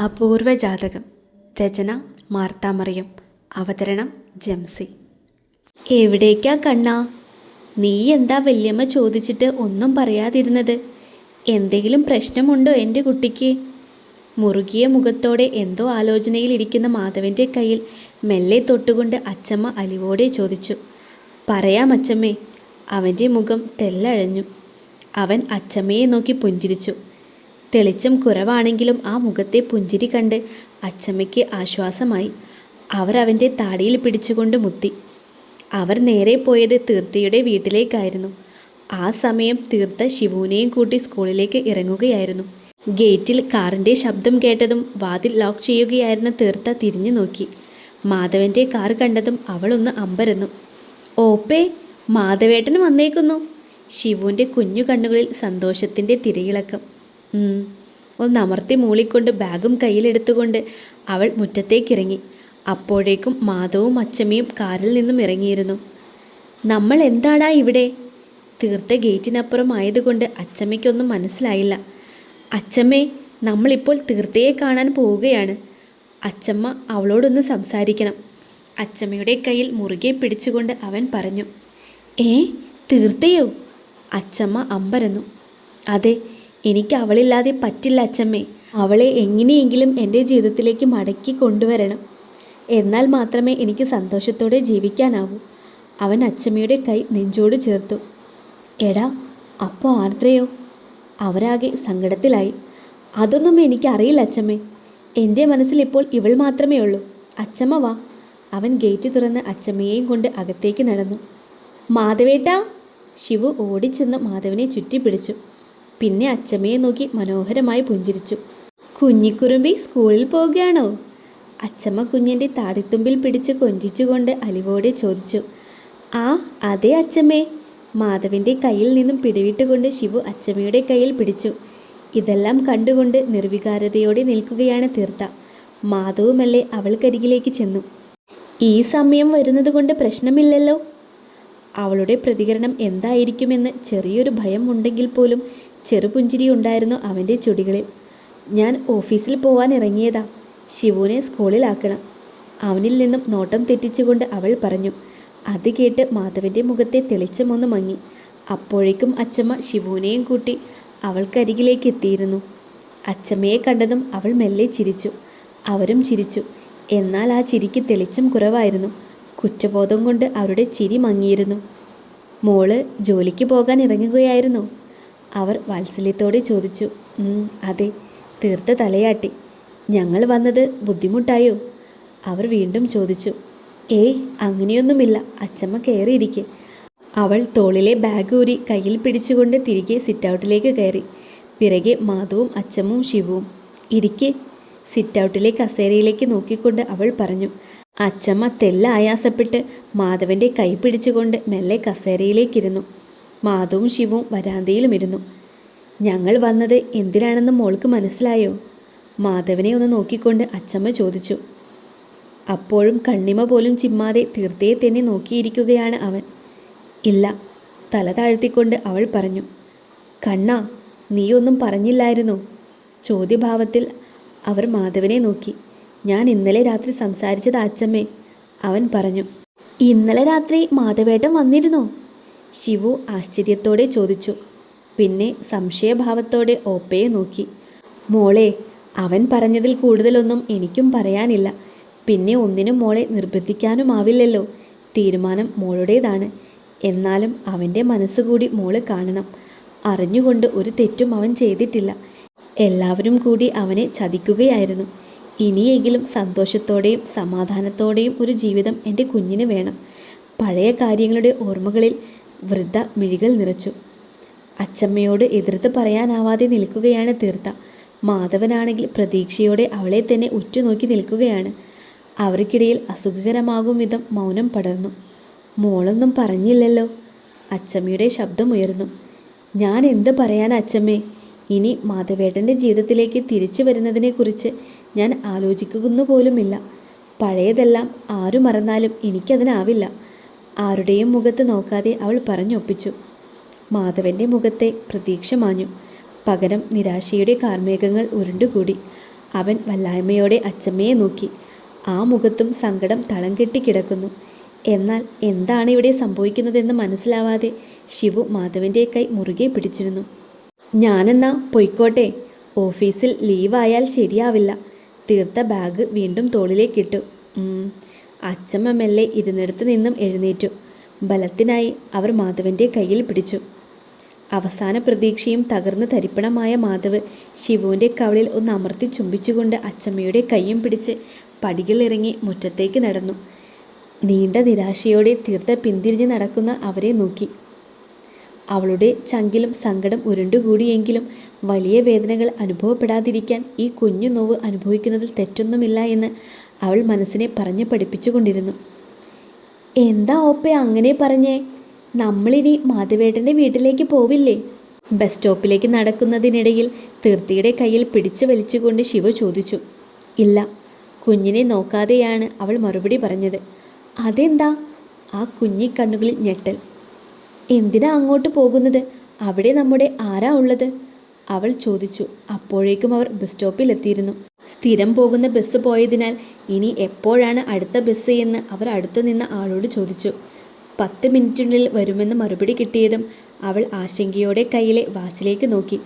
അപൂർവ ജാതകം രചന മാർത്താമറിയം. അവതരണം ജംസി. എവിടേക്കാ കണ്ണാ? നീ എന്താ വല്യമ്മ ചോദിച്ചിട്ട് ഒന്നും പറയാതിരുന്നത്? എന്തെങ്കിലും പ്രശ്നമുണ്ടോ എന്റെ കുട്ടിക്ക്? മുറുകിയ മുഖത്തോടെ എന്തോ ആലോചനയിലിരിക്കുന്ന മാധവന്റെ കയ്യിൽ മെല്ലെ തൊട്ടുകൊണ്ട് അച്ചമ്മ അലിവോടെ ചോദിച്ചു. പറയാം അച്ചമ്മേ. അവന്റെ മുഖം തെല്ലഴഞ്ഞു. അവൻ അച്ചമ്മയെ നോക്കി പുഞ്ചിരിച്ചു. തെളിച്ചം കുറവാണെങ്കിലും ആ മുഖത്തെ പുഞ്ചിരി കണ്ട് അച്ചമ്മയ്ക്ക് ആശ്വാസമായി. അവർ അവന്റെ താടിയിൽ പിടിച്ചുകൊണ്ട് മുത്തി. അവർ നേരെ പോയത് തീർത്ഥയുടെ വീട്ടിലേക്കായിരുന്നു. ആ സമയം തീർത്ത ശിവുവിനെയും കൂട്ടി സ്കൂളിലേക്ക് ഇറങ്ങുകയായിരുന്നു. ഗേറ്റിൽ കാറിന്റെ ശബ്ദം കേട്ടതും വാതിൽ ലോക്ക് ചെയ്യുകയായിരുന്ന തീർത്ത തിരിഞ്ഞു നോക്കി. മാധവന്റെ കാർ കണ്ടതും അവളൊന്ന് അമ്പരന്നു. ഓപ്പേ മാധവേട്ടൻ വന്നേക്കുന്നു. ശിവുവിന്റെ കുഞ്ഞു കണ്ണുകളിൽ സന്തോഷത്തിന്റെ തിരയിളക്കം. ഒന്ന് അമർത്തി മൂളിക്കൊണ്ട് ബാഗും കയ്യിലെടുത്തുകൊണ്ട് അവൾ മുറ്റത്തേക്കിറങ്ങി. അപ്പോഴേക്കും മാധവും അച്ചമ്മയും കാറിൽ നിന്നും ഇറങ്ങിയിരുന്നു. നമ്മൾ എന്താടാ ഇവിടെ? തീർത്ത ഗേറ്റിനപ്പുറം ആയതുകൊണ്ട് അച്ചമ്മയ്ക്കൊന്നും മനസ്സിലായില്ല. അച്ചമ്മേ നമ്മളിപ്പോൾ തീർത്തയെ കാണാൻ പോവുകയാണ്. അച്ചമ്മ അവളോടൊന്ന് സംസാരിക്കണം. അച്ചമ്മയുടെ കയ്യിൽ മുറുകെ പിടിച്ചുകൊണ്ട് അവൻ പറഞ്ഞു. ഏ തീർത്തയോ? അച്ചമ്മ അമ്പരന്നു. അതെ എനിക്ക് അവളില്ലാതെ പറ്റില്ല അച്ഛമ്മേ അവളെ എങ്ങനെയെങ്കിലും എന്റെ ജീവിതത്തിലേക്ക് മടക്കി കൊണ്ടുവരണം. എന്നാൽ മാത്രമേ എനിക്ക് സന്തോഷത്തോടെ ജീവിക്കാനാവൂ. അവൻ അച്ഛമ്മയുടെ കൈ നെഞ്ചോട് ചേർത്തു. എടാ അപ്പോൾ ആർദ്രയോ? അവരാകെ സങ്കടത്തിലായി. അതൊന്നും എനിക്കറിയില്ല അച്ഛമ്മേ എന്റെ മനസ്സിൽ ഇപ്പോൾ ഇവൾ മാത്രമേ ഉള്ളൂ. അച്ഛമ്മ വാ. അവൻ ഗേറ്റ് തുറന്ന് അച്ഛമ്മയെയും കൊണ്ട് അകത്തേക്ക് നടന്നു. മാധവേട്ടാ. ശിവു ഓടിച്ചെന്ന് മാധവനെ ചുറ്റിപ്പിടിച്ചു. പിന്നെ അച്ചമ്മയെ നോക്കി മനോഹരമായി പുഞ്ചിരിച്ചു. കുഞ്ഞിക്കുറുമ്പി സ്കൂളിൽ പോവുകയാണോ? അച്ചമ്മ കുഞ്ഞിന്റെ താടിത്തുമ്പിൽ പിടിച്ച് കൊഞ്ചിച്ചുകൊണ്ട് അലിവോടെ ചോദിച്ചു. ആ അതെ അച്ചമ്മേ. മാധവിന്റെ കയ്യിൽ നിന്നും പിടിവിട്ടുകൊണ്ട് ശിവു അച്ചമ്മയുടെ കയ്യിൽ പിടിച്ചു. ഇതെല്ലാം കണ്ടുകൊണ്ട് നിർവികാരതയോടെ നിൽക്കുകയാണ് തീർത്ത മാധവുമല്ലേ അവൾക്കരികിലേക്ക് ചെന്നു. ഈ സമയം വരുന്നതുകൊണ്ട് പ്രശ്നമില്ലല്ലോ. അവളുടെ പ്രതികരണം എന്തായിരിക്കുമെന്ന് ചെറിയൊരു ഭയം ഉണ്ടെങ്കിൽ പോലും ചെറുപുഞ്ചിരി ഉണ്ടായിരുന്നു അവന്റെ ചുടികളിൽ. ഞാൻ ഓഫീസിൽ പോവാൻ ഇറങ്ങിയതാ. ശിവുവിനെ സ്കൂളിലാക്കണം അവനിൽ നിന്നും നോട്ടം തെറ്റിച്ചുകൊണ്ട് അവൾ പറഞ്ഞു അത് കേട്ട് മാധവന്റെ മുഖത്തെ തെളിച്ചമൊന്ന് മങ്ങി. അപ്പോഴേക്കും അച്ചമ്മ ശിവുവിനെയും കൂട്ടി അവൾക്കരികിലേക്ക് എത്തിയിരുന്നു. അച്ചമ്മയെ കണ്ടതും അവൾ മെല്ലെ ചിരിച്ചു. അവരും ചിരിച്ചു. എന്നാൽ ആ ചിരിക്ക് തെളിച്ചം കുറവായിരുന്നു. കുറ്റബോധം കൊണ്ട് അവരുടെ ചിരി മങ്ങിയിരുന്നു. മോൾ ജോലിക്ക് പോകാൻ ഇറങ്ങുകയായിരുന്നു. അവർ വാത്സല്യത്തോടെ ചോദിച്ചു അതെ തീർത്ത തലയാട്ടി. ഞങ്ങൾ വന്നത് ബുദ്ധിമുട്ടായോ? അവർ വീണ്ടും ചോദിച്ചു ഏയ് അങ്ങനെയൊന്നുമില്ല അച്ചമ്മ കയറിയിരിക്കെ. അവൾ തോളിലെ ബാഗ് ഊരി കയ്യിൽ പിടിച്ചുകൊണ്ട് തിരികെ സിറ്റൗട്ടിലേക്ക് കയറി. പിറകെ മാധവും അച്ചമ്മും ശിവവും. ഇരിക്കെ. സിറ്റൗട്ടിലെ കസേരയിലേക്ക് നോക്കിക്കൊണ്ട് അവൾ പറഞ്ഞു അച്ചമ്മ തെല്ല ആയാസപ്പെട്ട് മാധവന്റെ കൈ പിടിച്ചുകൊണ്ട് മെല്ലെ കസേരയിലേക്കിരുന്നു. മാധവും ശിവും വരാന്തയിലും ഇരുന്നു. ഞങ്ങൾ വന്നത് എന്തിനാണെന്ന് മോൾക്ക് മനസ്സിലായോ? മാധവനെ ഒന്ന് നോക്കിക്കൊണ്ട് അച്ചമ്മ ചോദിച്ചു. അപ്പോഴും കണ്ണിമ പോലും ചിമ്മാതെ തീർത്തയെ തന്നെ നോക്കിയിരിക്കുകയാണ് അവൻ. ഇല്ല തല താഴ്ത്തിക്കൊണ്ട് അവൾ പറഞ്ഞു. കണ്ണ നീയൊന്നും പറഞ്ഞില്ലായിരുന്നു. ചോദ്യഭാവത്തിൽ അവർ മാധവനെ നോക്കി. ഞാൻ ഇന്നലെ രാത്രി സംസാരിച്ചത് അച്ചമ്മേ അവൻ പറഞ്ഞു. ഇന്നലെ രാത്രി മാധവേട്ടൻ വന്നിരുന്നോ? ശിവു ആശ്ചര്യത്തോടെ ചോദിച്ചു. പിന്നെ സംശയഭാവത്തോടെ ഓപ്പയെ നോക്കി. മോളെ അവൻ പറഞ്ഞതിൽ കൂടുതലൊന്നും എനിക്കും പറയാനില്ല. പിന്നെ ഒന്നിനും മോളെ നിർബന്ധിക്കാനുമാവില്ലല്ലോ. തീരുമാനം മോളുടേതാണ്. എന്നാലും അവന്റെ മനസ്സുകൂടി മോൾ കാണണം. അറിഞ്ഞുകൊണ്ട് ഒരു തെറ്റും അവൻ ചെയ്തിട്ടില്ല. എല്ലാവരും കൂടി അവനെ ചതിക്കുകയായിരുന്നു. ഇനിയെങ്കിലും സന്തോഷത്തോടെയും സമാധാനത്തോടെയും ഒരു ജീവിതം എന്റെ കുഞ്ഞിന് വേണം. പഴയ കാര്യങ്ങളുടെ ഓർമ്മകളിൽ വൃദ്ധ മിഴികൾ നിറച്ചു. അച്ചമ്മയോട് എതിർത്ത് പറയാനാവാതെ നിൽക്കുകയാണ് തീർത്ത മാധവനാണെങ്കിൽ പ്രതീക്ഷയോടെ അവളെ തന്നെ ഉറ്റുനോക്കി നിൽക്കുകയാണ്. അവർക്കിടയിൽ അസുഖകരമാകും വിധം മൗനം പടർന്നു. മോളൊന്നും പറഞ്ഞില്ലല്ലോ. അച്ചമ്മയുടെ ശബ്ദമുയർന്നു ഞാൻ എന്ത് പറയാൻ അച്ചമ്മേ? ഇനി മാധവേട്ടന്റെ ജീവിതത്തിലേക്ക് തിരിച്ചു വരുന്നതിനെക്കുറിച്ച് ഞാൻ ആലോചിക്കുന്നു പോലുമില്ല പഴയതെല്ലാം ആരു മറന്നാലും എനിക്കതിനാവില്ല. ആരുടെയും മുഖത്ത് നോക്കാതെ അവൾ പറഞ്ഞൊപ്പിച്ചു. മാധവന്റെ മുഖത്തെ പ്രതീക്ഷ മാഞ്ഞു. പകരം നിരാശയുടെ കാർമേഘങ്ങൾ ഉരുണ്ടുകൂടി. അവൻ വല്ലായ്മയോടെ അച്ചമ്മയെ നോക്കി. ആ മുഖത്തും സങ്കടം തളം കെട്ടിക്കിടക്കുന്നു എന്നാൽ എന്താണ് ഇവിടെ സംഭവിക്കുന്നതെന്ന് മനസ്സിലാവാതെ ശിവു മാധവന്റെ കൈ മുറുകെ പിടിച്ചിരുന്നു. ഞാനെന്നാ പൊയ്ക്കോട്ടെ. ഓഫീസിൽ ലീവായാൽ ശരിയാവില്ല. തീർത്ത ബാഗ് വീണ്ടും തോളിലേക്കിട്ടു ഉം. അച്ചമ്മ മെല്ലെ ഇരുന്നിടത്ത് നിന്നും എഴുന്നേറ്റു. ബലത്തിനായി അവർ മാധവന്റെ കയ്യിൽ പിടിച്ചു. അവസാന പ്രതീക്ഷയും തകർന്ന് തരിപ്പണമായ മാധവ് ശിവുവിന്റെ കവളിൽ ഒന്ന് അമർത്തി ചുംബിച്ചുകൊണ്ട് അച്ചമ്മയുടെ കൈയും പിടിച്ച് പടികളിറങ്ങി മുറ്റത്തേക്ക് നടന്നു. നീണ്ട നിരാശയോടെ തീർത്ത പിന്തിരിഞ്ഞ് നടക്കുന്ന അവരെ നോക്കി. അവളുടെ ചങ്കിലും സങ്കടം ഉരുണ്ടുകൂടിയെങ്കിലും വലിയ വേദനകൾ അനുഭവപ്പെടാതിരിക്കാൻ ഈ കുഞ്ഞു നോവ് അനുഭവിക്കുന്നതിൽ തെറ്റൊന്നുമില്ല എന്ന് അവൾ മനസ്സിനെ പറഞ്ഞ് പഠിപ്പിച്ചുകൊണ്ടിരുന്നു എന്താ ഓപ്പെ അങ്ങനെ പറഞ്ഞേ? നമ്മളിനി മാധവേട്ടന്റെ വീട്ടിലേക്ക് പോവില്ലേ? ബസ് സ്റ്റോപ്പിലേക്ക് നടക്കുന്നതിനിടയിൽ തീർത്തിയുടെ കയ്യിൽ പിടിച്ചു വലിച്ചുകൊണ്ട് ശിവ ചോദിച്ചു. ഇല്ല കുഞ്ഞിനെ നോക്കാതെയാണ് അവൾ മറുപടി പറഞ്ഞത്. അതെന്താ? ആ കുഞ്ഞി കണ്ണുകളിൽ ഞെട്ടൽ. എന്തിനാ അങ്ങോട്ട് പോകുന്നത്? അവിടെ നമ്മുടെ ആരാ ഉള്ളത്? അവൾ ചോദിച്ചു. അപ്പോഴേക്കും അവർ ബസ് സ്റ്റോപ്പിൽ എത്തിയിരുന്നു സ്ഥിരം പോകുന്ന ബസ് പോയതിനാൽ ഇനി എപ്പോഴാണ് അടുത്ത ബസ് എന്ന് അവർ അടുത്ത് നിന്ന ആളോട് ചോദിച്ചു. പത്ത് മിനിറ്റിനുള്ളിൽ വരുമെന്ന് മറുപടി കിട്ടിയതും അവൾ ആശങ്കയോടെ കയ്യിലെ വാശിലേക്ക് നോക്കി.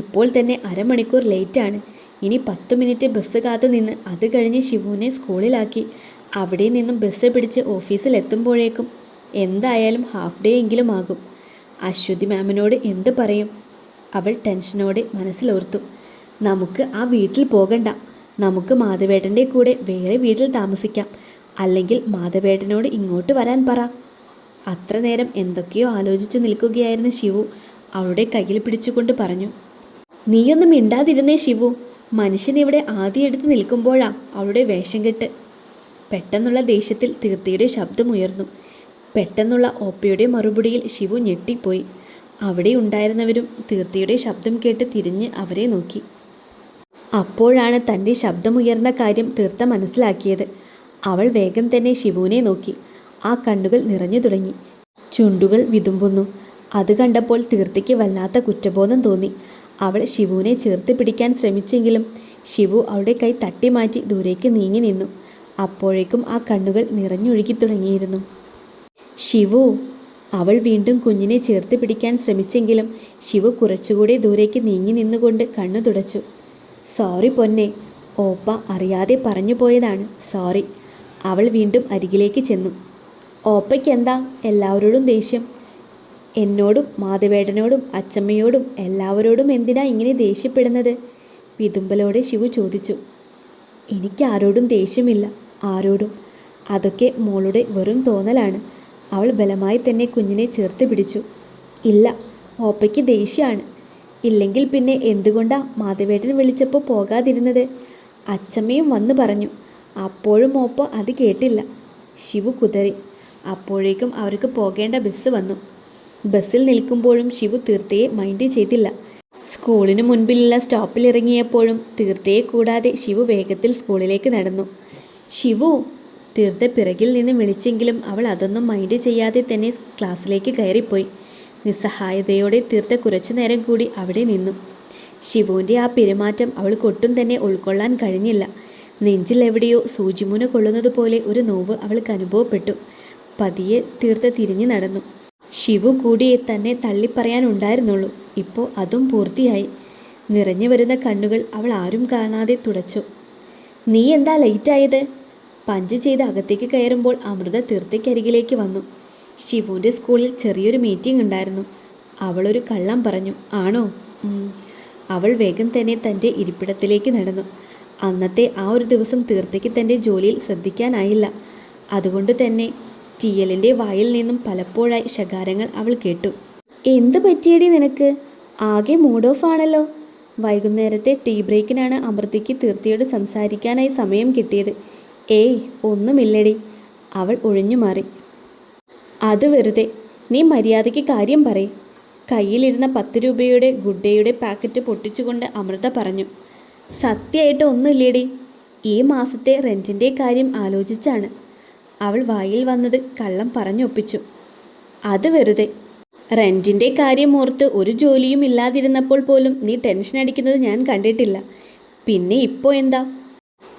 ഇപ്പോൾ തന്നെ അരമണിക്കൂർ ലേറ്റാണ്. ഇനി പത്ത് മിനിറ്റ് ബസ് കാത്തു നിന്ന് അത് കഴിഞ്ഞ് ശിവുവിനെ സ്കൂളിലാക്കി. അവിടെ നിന്നും ബസ് പിടിച്ച് ഓഫീസിൽ എത്തുമ്പോഴേക്കും എന്തായാലും ഹാഫ് ഡേ എങ്കിലും ആകും. അശ്വതി മാമിനോട് എന്ത് പറയും? അവൾ ടെൻഷനോടെ മനസ്സിലോർത്തു. നമുക്ക് ആ വീട്ടിൽ പോകണ്ട. നമുക്ക് മാധവേട്ടന്റെ കൂടെ വേറെ വീട്ടിൽ താമസിക്കാം. അല്ലെങ്കിൽ മാധവേട്ടനോട് ഇങ്ങോട്ട് വരാൻ പറ. അത്ര നേരം എന്തൊക്കെയോ ആലോചിച്ചു നിൽക്കുകയായിരുന്ന ശിവു. അവളുടെ കയ്യിൽ പിടിച്ചുകൊണ്ട് പറഞ്ഞു നീയൊന്നും മിണ്ടാതിരുന്നേ ശിവു. മനുഷ്യൻ ഇവിടെ ആദ്യം എടുത്ത് നിൽക്കുമ്പോഴാ അവളുടെ വേഷം കെട്ട്. പെട്ടെന്നുള്ള ദേഷ്യത്തിൽ തീർത്തിയുടെ ശബ്ദമുയർന്നു പെട്ടെന്നുള്ള ഓപ്പയുടെ മറുപടിയിൽ ശിവു ഞെട്ടിപ്പോയി. അവിടെ ഉണ്ടായിരുന്നവരും തീർത്തിയുടെ ശബ്ദം കേട്ട് തിരിഞ്ഞ് അവരെ നോക്കി. അപ്പോഴാണ് തന്റെ ശബ്ദമുയർന്ന കാര്യം തീർത്ത മനസ്സിലാക്കിയത്. അവൾ വേഗം തന്നെ ശിവുവിനെ നോക്കി. ആ കണ്ണുകൾ നിറഞ്ഞു തുടങ്ങി. ചുണ്ടുകൾ വിതുമ്പുന്നു. അത് കണ്ടപ്പോൾ തീർത്തിക്ക് വല്ലാത്ത കുറ്റബോധം തോന്നി. അവൾ ശിവുവിനെ ചേർത്ത് പിടിക്കാൻ ശ്രമിച്ചെങ്കിലും ശിവു അവളുടെ കൈ തട്ടി മാറ്റി ദൂരേക്ക് നീങ്ങി നിന്നു. അപ്പോഴേക്കും ആ കണ്ണുകൾ നിറഞ്ഞൊഴുകി തുടങ്ങിയിരുന്നു. ശിവു അവൾ വീണ്ടും കുഞ്ഞിനെ ചേർത്ത് പിടിക്കാൻ ശ്രമിച്ചെങ്കിലും ശിവ കുറച്ചുകൂടി ദൂരേക്ക് നീങ്ങി നിന്നുകൊണ്ട് കണ്ണു തുടച്ചു. സോറി പൊന്നെ ഓപ്പ അറിയാതെ പറഞ്ഞു പോയതാണ് സോറി. അവൾ വീണ്ടും അരികിലേക്ക് ചെന്നു. ഓപ്പയ്ക്കെന്താ? എല്ലാവരോടും ദേഷ്യം. എന്നോടും മാധവേടനോടും അച്ചമ്മയോടും എല്ലാവരോടും എന്തിനാ ഇങ്ങനെ ദേഷ്യപ്പെടുന്നത്? വിതുമ്പലോടെ ശിവു ചോദിച്ചു. എനിക്കാരോടും ദേഷ്യമില്ല ആരോടും. അതൊക്കെ മോളുടെ വെറും തോന്നലാണ്. അവൾ ബലമായി തന്നെ കുഞ്ഞിനെ ചേർത്ത് പിടിച്ചു. ഇല്ല ഓപ്പയ്ക്ക് ദേഷ്യമാണ്. ഇല്ലെങ്കിൽ പിന്നെ എന്തുകൊണ്ടാ മാധവേട്ടൻ വിളിച്ചപ്പോൾ പോകാതിരുന്നത്? അച്ചമ്മയും വന്നു പറഞ്ഞു അപ്പോഴും ഓപ്പ അത് കേട്ടില്ല. ശിവു കുതറി. അപ്പോഴേക്കും അവർക്ക് പോകേണ്ട ബസ് വന്നു. ബസ്സിൽ നിൽക്കുമ്പോഴും ശിവു തീർത്തയെ മൈൻഡ് ചെയ്തില്ല. സ്കൂളിന് മുൻപിലുള്ള സ്റ്റോപ്പിൽ ഇറങ്ങിയപ്പോഴും തീർത്തയെ കൂടാതെ ശിവു വേഗത്തിൽ സ്കൂളിലേക്ക് നടന്നു. ശിവു തീർത്ത പിറകിൽ നിന്ന് വിളിച്ചെങ്കിലും അവൾ അതൊന്നും മൈൻഡ് ചെയ്യാതെ തന്നെ ക്ലാസ്സിലേക്ക് കയറിപ്പോയി. നിസ്സഹായതയോടെ തീർത്ത കുറച്ചു നേരം കൂടി അവിടെ നിന്നു. ശിവുവിന്റെ ആ പെരുമാറ്റം അവൾക്ക് ഒട്ടും തന്നെ ഉൾക്കൊള്ളാൻ കഴിഞ്ഞില്ല. നെഞ്ചിൽ എവിടെയോ സൂചിമുന കൊള്ളുന്നത് പോലെ ഒരു നോവ് അവൾക്ക് അനുഭവപ്പെട്ടു. പതിയെ തീർത്ത തിരിഞ്ഞു നടന്നു. ശിവു കൂടി തന്നെ തള്ളിപ്പറയാനുണ്ടായിരുന്നുള്ളൂ ഇപ്പോൾ അതും പൂർത്തിയായി. നിറഞ്ഞു വരുന്ന കണ്ണുകൾ അവൾ ആരും കാണാതെ തുടച്ചു. നീ എന്താ ലേറ്റായത് പഞ്ച് ചെയ്ത് അകത്തേക്ക് കയറുമ്പോൾ അമൃത തീർത്ഥയ്ക്കരികിലേക്ക് വന്നു. ശിവുവിന്റെ സ്കൂളിൽ ചെറിയൊരു മീറ്റിംഗ് ഉണ്ടായിരുന്നു. അവളൊരു കള്ളം പറഞ്ഞു ആണോ? അവൾ വേഗം തന്നെ തന്റെ ഇരിപ്പിടത്തിലേക്ക് നടന്നു. അന്നത്തെ ആ ഒരു ദിവസം തീർത്ഥയ്ക്ക് തന്റെ ജോലിയിൽ ശ്രദ്ധിക്കാനായില്ല. അതുകൊണ്ട് തന്നെ ടി എല്ലിന്റെ വായിൽ നിന്നും പലപ്പോഴായി ശകാരങ്ങൾ അവൾ കേട്ടു. എന്ത് പറ്റിയടി നിനക്ക്? ആകെ മൂഡ് ഓഫ് ആണല്ലോ. വൈകുന്നേരത്തെ ടീ ബ്രേക്കിനാണ് അമൃതയ്ക്ക് തീർത്തിയോട് സംസാരിക്കാനായി സമയം കിട്ടിയത്. ഏയ് ഒന്നുമില്ലടി. അവൾ ഒഴിഞ്ഞു മാറി. അത് വെറുതെ. നീ മര്യാദയ്ക്ക് കാര്യം പറയും. കയ്യിലിരുന്ന പത്ത് രൂപയുടെ ഗുഡ്ഡയുടെ പാക്കറ്റ് പൊട്ടിച്ചുകൊണ്ട് അമൃത പറഞ്ഞു. സത്യമായിട്ട് ഒന്നുമില്ലേടി. ഈ മാസത്തെ റെന്റിന്റെ കാര്യം ആലോചിച്ചാണ്. അവൾ വായിൽ വന്നത് കള്ളം പറഞ്ഞൊപ്പിച്ചു. അത് വെറുതെ. റെന്റിന്റെ കാര്യം ഓർത്ത് ഒരു ജോലിയും ഇല്ലാതിരുന്നപ്പോൾ പോലും നീ ടെൻഷൻ അടിക്കുന്നത് ഞാൻ കണ്ടിട്ടില്ല. പിന്നെ ഇപ്പോൾ എന്താ?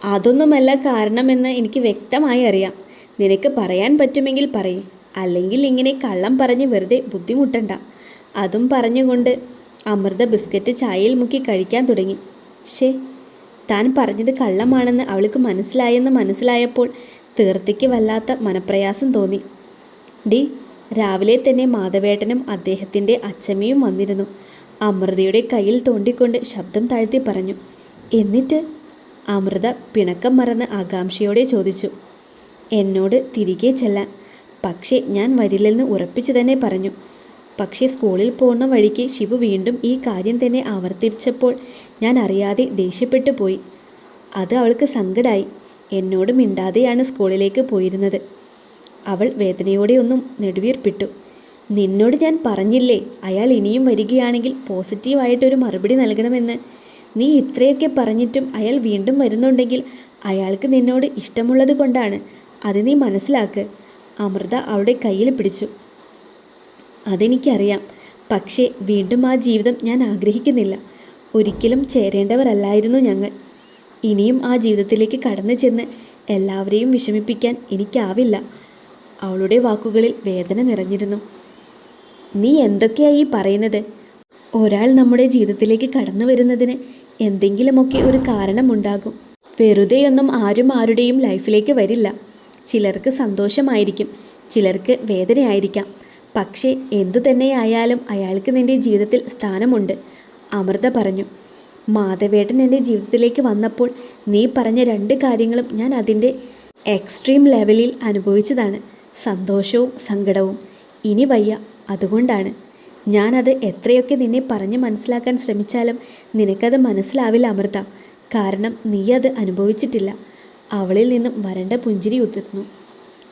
അതൊന്നുമല്ല കാരണമെന്ന് എനിക്ക് വ്യക്തമായി അറിയാം. നിനക്ക് പറയാൻ പറ്റുമെങ്കിൽ പറയും. അല്ലെങ്കിൽ ഇങ്ങനെ കള്ളം പറഞ്ഞ് വെറുതെ ബുദ്ധിമുട്ടണ്ട. അതും പറഞ്ഞുകൊണ്ട് അമൃത ബിസ്ക്കറ്റ് ചായയിൽ മുക്കി കഴിക്കാൻ തുടങ്ങി. ഷേ താൻ പറഞ്ഞത് കള്ളമാണെന്ന് അവൾക്ക് മനസ്സിലായെന്ന് മനസ്സിലായപ്പോൾ തീർത്തിക്ക് വല്ലാത്ത മനപ്രയാസം തോന്നി. ഡി രാവിലെ തന്നെ മാധവേട്ടനും അദ്ദേഹത്തിന്റെ അച്ചമ്മയും വന്നിരുന്നു. അമൃതയുടെ കയ്യിൽ തോണ്ടിക്കൊണ്ട് ശബ്ദം താഴ്ത്തി പറഞ്ഞു. എന്നിട്ട് അമൃത പിണക്കം മറന്ന് ആകാംക്ഷയോടെ ചോദിച്ചു എന്നോട് തിരികെ ചെല്ലാൻ. പക്ഷേ ഞാൻ വരില്ലെന്ന് ഉറപ്പിച്ചു തന്നെ പറഞ്ഞു. പക്ഷേ സ്കൂളിൽ പോകുന്ന വഴിക്ക് ശിവു വീണ്ടും ഈ കാര്യം തന്നെ ആവർത്തിച്ചപ്പോൾ ഞാൻ അറിയാതെ ദേഷ്യപ്പെട്ടു പോയി. അത് അവൾക്ക് സങ്കടായി. എന്നോട് മിണ്ടാതെയാണ് സ്കൂളിലേക്ക് പോയിരുന്നത്. അവൾ വേദനയോടെ ഒന്നും നെടുവീർപ്പിട്ടു. നിന്നോട് ഞാൻ പറഞ്ഞില്ലേ അയാൾ ഇനിയും വരികയാണെങ്കിൽ പോസിറ്റീവായിട്ടൊരു മറുപടി നൽകണമെന്ന്. നീ ഇത്രയൊക്കെ പറഞ്ഞിട്ടും അയാൾ വീണ്ടും വരുന്നുണ്ടെങ്കിൽ അയാൾക്ക് നിന്നോട് ഇഷ്ടമുള്ളത് കൊണ്ടാണ്. അത് നീ മനസ്സിലാക്ക്. അമൃത അവളുടെ കയ്യിൽ പിടിച്ചു. അതെനിക്കറിയാം. പക്ഷേ വീണ്ടും ആ ജീവിതം ഞാൻ ആഗ്രഹിക്കുന്നില്ല. ഒരിക്കലും ചേരേണ്ടവരല്ലായിരുന്നു ഞങ്ങൾ. ഇനിയും ആ ജീവിതത്തിലേക്ക് കടന്നു ചെന്ന് എല്ലാവരെയും വിഷമിപ്പിക്കാൻ എനിക്കാവില്ല. അവളുടെ വാക്കുകളിൽ വേദന നിറഞ്ഞിരുന്നു. നീ എന്തൊക്കെയായി പറയുന്നത്? ഒരാൾ നമ്മുടെ ജീവിതത്തിലേക്ക് കടന്നു വരുന്നതിന് എന്തെങ്കിലുമൊക്കെ ഒരു കാരണമുണ്ടാകും. വെറുതെയൊന്നും ആരും ആരുടെയും ലൈഫിലേക്ക് വരില്ല. ചിലർക്ക് സന്തോഷമായിരിക്കും. ചിലർക്ക് വേദനയായിരിക്കാം. പക്ഷേ എന്തു തന്നെയായാലും അയാൾക്ക് നിന്റെ ജീവിതത്തിൽ സ്ഥാനമുണ്ട്. അമൃത പറഞ്ഞു മാധവേട്ടൻ എന്റെ ജീവിതത്തിലേക്ക് വന്നപ്പോൾ നീ പറഞ്ഞ രണ്ട് കാര്യങ്ങളും ഞാൻ അതിന്റെ എക്സ്ട്രീം ലെവലിൽ അനുഭവിച്ചതാണ്. സന്തോഷവും സങ്കടവും. ഇനി വയ്യ. അതുകൊണ്ടാണ് ഞാനത് എത്രയൊക്കെ നിന്നെ പറഞ്ഞ് മനസ്സിലാക്കാൻ ശ്രമിച്ചാലും നിനക്കത് മനസ്സിലാവില്ല അമൃത. കാരണം നീ അത് അനുഭവിച്ചിട്ടില്ല. അവളിൽ നിന്നും വരണ്ട പുഞ്ചിരി ഉതിർന്നു.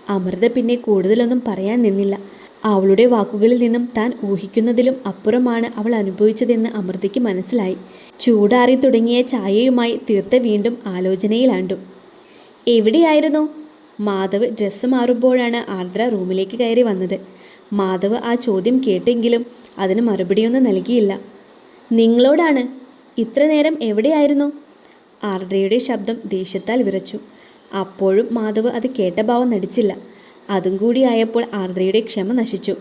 അമൃത പിന്നെ കൂടുതലൊന്നും പറയാൻ നിന്നില്ല. അവളുടെ വാക്കുകളിൽ നിന്നും താൻ ഊഹിക്കുന്നതിലും അപ്പുറമാണ് അവൾ അനുഭവിച്ചതെന്ന് അമൃതയ്ക്ക് മനസ്സിലായി. ചൂടാറി തുടങ്ങിയ ചായയുമായി തീർത്ത വീണ്ടും ആലോചനയിലാണ്ടു എവിടെയായിരുന്നു? മാധവ് ഡ്രസ്സ് മാറുമ്പോഴാണ് ആർദ്ര റൂമിലേക്ക് കയറി വന്നത്. മാധവ് ആ ചോദ്യം കേട്ടെങ്കിലും അതിന് മറുപടിയൊന്നും നൽകിയില്ല. നിങ്ങളോടാണ്? ഇത്ര നേരം എവിടെയായിരുന്നു? ആർദ്രയുടെ ശബ്ദം ദേഷ്യത്താൽ വിറച്ചു. അപ്പോഴും മാധവ് അത് കേട്ട ഭാവം നടിച്ചില്ല. അതും കൂടിയായപ്പോൾ ആർദ്രയുടെ ക്ഷമ നശിച്ചു.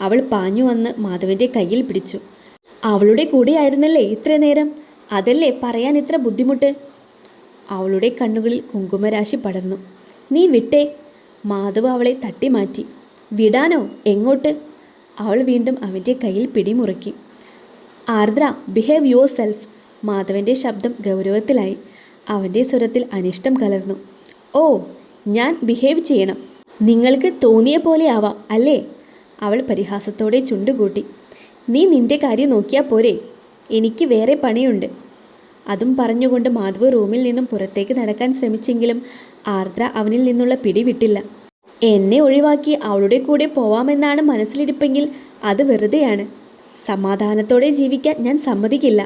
അവൾ പാഞ്ഞു വന്ന് മാധവന്റെ കയ്യിൽ പിടിച്ചു. അവളുടെ കൂടെയായിരുന്നല്ലേ ഇത്ര നേരം? അതല്ലേ പറയാൻ ഇത്ര ബുദ്ധിമുട്ട്? അവളുടെ കണ്ണുകളിൽ കുങ്കുമരാശി പടർന്നു. നീ വിട്ടേ? മാധവ് അവളെ തട്ടിമാറ്റി. വിടാനോ? എങ്ങോട്ട്? അവൾ വീണ്ടും അവന്റെ കയ്യിൽ പിടിമുറുക്കി. ആർദ്ര ബിഹേവ് യുവർ സെൽഫ് മാധവന്റെ ശബ്ദം ഗൗരവത്തിലായി. അവന്റെ സ്വരത്തിൽ അനിഷ്ടം കലർന്നു. ഓ ഞാൻ ബിഹേവ് ചെയ്യണം. നിങ്ങൾക്ക് തോന്നിയ പോലെ ആവാം അല്ലേ? അവൾ പരിഹാസത്തോടെ ചുണ്ടുകൂട്ടി. നീ നിന്റെ കാര്യം നോക്കിയാൽ പോരെ. എനിക്ക് വേറെ പണിയുണ്ട്. അതും പറഞ്ഞുകൊണ്ട് മാധവ് റൂമിൽ നിന്നും പുറത്തേക്ക് നടക്കാൻ ശ്രമിച്ചെങ്കിലും ആർദ്ര അവനിൽ നിന്നുള്ള പിടി വിട്ടില്ല എന്നെ ഒഴിവാക്കി അവളുടെ കൂടെ പോവാമെന്നാണ് മനസ്സിലിരിപ്പെങ്കിൽ അത് വെറുതെയാണ്. സമാധാനത്തോടെ ജീവിക്കാൻ ഞാൻ സമ്മതിക്കില്ല.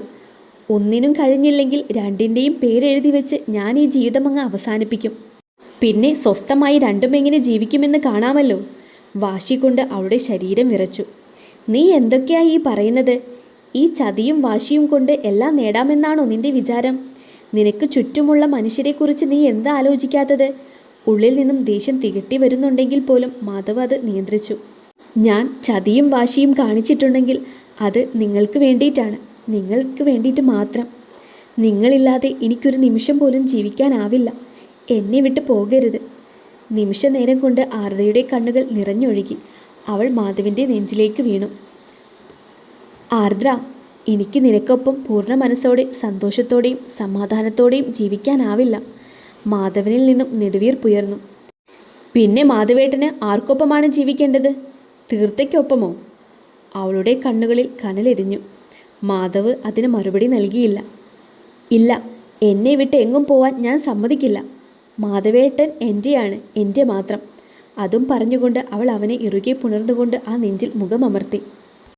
ഒന്നിനും കഴിഞ്ഞില്ലെങ്കിൽ രണ്ടിന്റെയും പേരെഴുതി വെച്ച് ഞാൻ ഈ ജീവിതം അങ്ങ് അവസാനിപ്പിക്കും. പിന്നെ സ്വസ്ഥമായി രണ്ടും എങ്ങനെ ജീവിക്കുമെന്ന് കാണാമല്ലോ. വാശി കൊണ്ട് അവളുടെ ശരീരം വിറച്ചു. നീ എന്തൊക്കെയാ ഈ പറയുന്നത്? ഈ ചതിയും വാശിയും കൊണ്ട് എല്ലാം നേടാമെന്നാണോ നിന്റെ വിചാരം? നിനക്ക് ചുറ്റുമുള്ള മനുഷ്യരെക്കുറിച്ച് നീ എന്താ ആലോചിക്കാത്തത്? ഉള്ളിൽ നിന്നും ദേഷ്യം തികട്ടി വരുന്നുണ്ടെങ്കിൽ പോലും മാധവ് അത് നിയന്ത്രിച്ചു. ഞാൻ ചതിയും വാശിയും കാണിച്ചിട്ടുണ്ടെങ്കിൽ അത് നിങ്ങൾക്ക് വേണ്ടിയിട്ടാണ്. നിങ്ങൾക്ക് വേണ്ടിയിട്ട് മാത്രം. നിങ്ങളില്ലാതെ എനിക്കൊരു നിമിഷം പോലും ജീവിക്കാനാവില്ല. എന്നെ വിട്ട് പോകരുത്. നിമിഷ നേരം കൊണ്ട് ആർദ്രയുടെ കണ്ണുകൾ നിറഞ്ഞൊഴുകി അവൾ മാധവിന്റെ നെഞ്ചിലേക്ക് വീണു. ആർദ്ര എനിക്ക് നിനക്കൊപ്പം പൂർണ മനസ്സോടെ സന്തോഷത്തോടെയും സമാധാനത്തോടെയും ജീവിക്കാനാവില്ല. മാധവനിൽ നിന്നും നെടുവീർപ്പുയർന്നു പിന്നെ മാധവേട്ടന് ആർക്കൊപ്പമാണ് ജീവിക്കേണ്ടത്? തീർത്തയ്ക്കൊപ്പമോ അവളുടെ കണ്ണുകളിൽ കനലെരിഞ്ഞു. മാധവ് അതിന് മറുപടി നൽകിയില്ല. ഇല്ല എന്നെ വിട്ട് എങ്ങും പോവാൻ ഞാൻ സമ്മതിക്കില്ല. മാധവേട്ടൻ എന്റെയാണ് എന്റെ മാത്രം. അതും പറഞ്ഞുകൊണ്ട് അവൾ അവനെ ഇറുകെ പുണർന്നുകൊണ്ട് ആ നെഞ്ചിൽ മുഖമമർത്തി.